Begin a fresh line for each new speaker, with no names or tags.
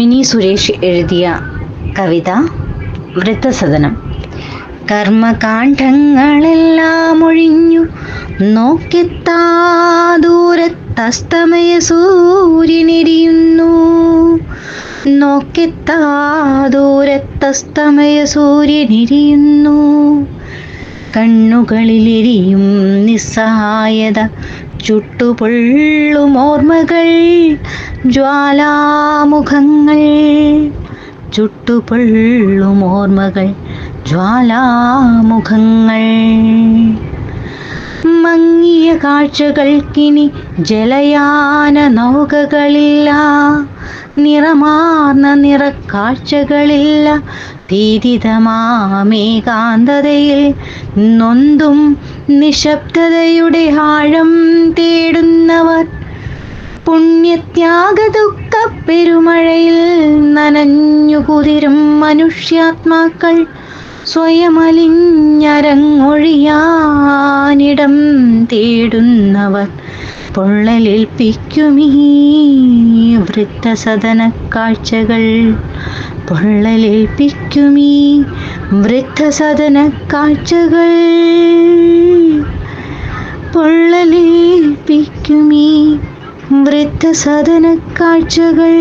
Mini Suresh എഴുതിയ കവിത വൃദ്ധസദനം. കർമ്മകാന്ഡങ്ങളെല്ലാം ഒഴിഞ്ഞു നോക്കെത്താ ദൂരത്തസ്തമയ സൂര്യനെരിയുന്നു നോക്കെത്താ ദൂരത്തസ്തമയ സൂര്യനെരിയുന്നു കണ്ണുകളിലെരിയും നിസ്സഹായത ചുട്ടുപൊള്ളും ഓർമ്മകൾ ജ്വാലാമുഖങ്ങൾ. ചുട്ടുപൊള്ളും ഓർമ്മകൾ ജ്വാലാമുഖങ്ങൾ. മങ്ങിയ കാഴ്ചകൾക്കിനി ജലയാന നൗകകളില്ല. നിറമാർന്ന നിറക്കാഴ്ചകളില്ല. തീരിതമാമേകാന്തതയിൽ നൊന്തും നിശബ്ദതയുടെ ആഴം തേടുന്നവർ. പെരുമഴയിൽ നനഞ്ഞുകുതിരും മനുഷ്യാത്മാക്കൾ. സ്വയമലിഞ്ഞരങ്ങൊഴിയാനിടം തേടുന്നവർ പൊള്ളലേൽപ്പിക്കുമീ വൃദ്ധസദന കാഴ്ചകൾ പൊള്ളലേൽപ്പിക്കുമീ വൃദ്ധസദന കാഴ്ചകൾ പൊള്ളലേൽപ്പിക്കുമീ വൃദ്ധസദന കാഴ്ചകൾ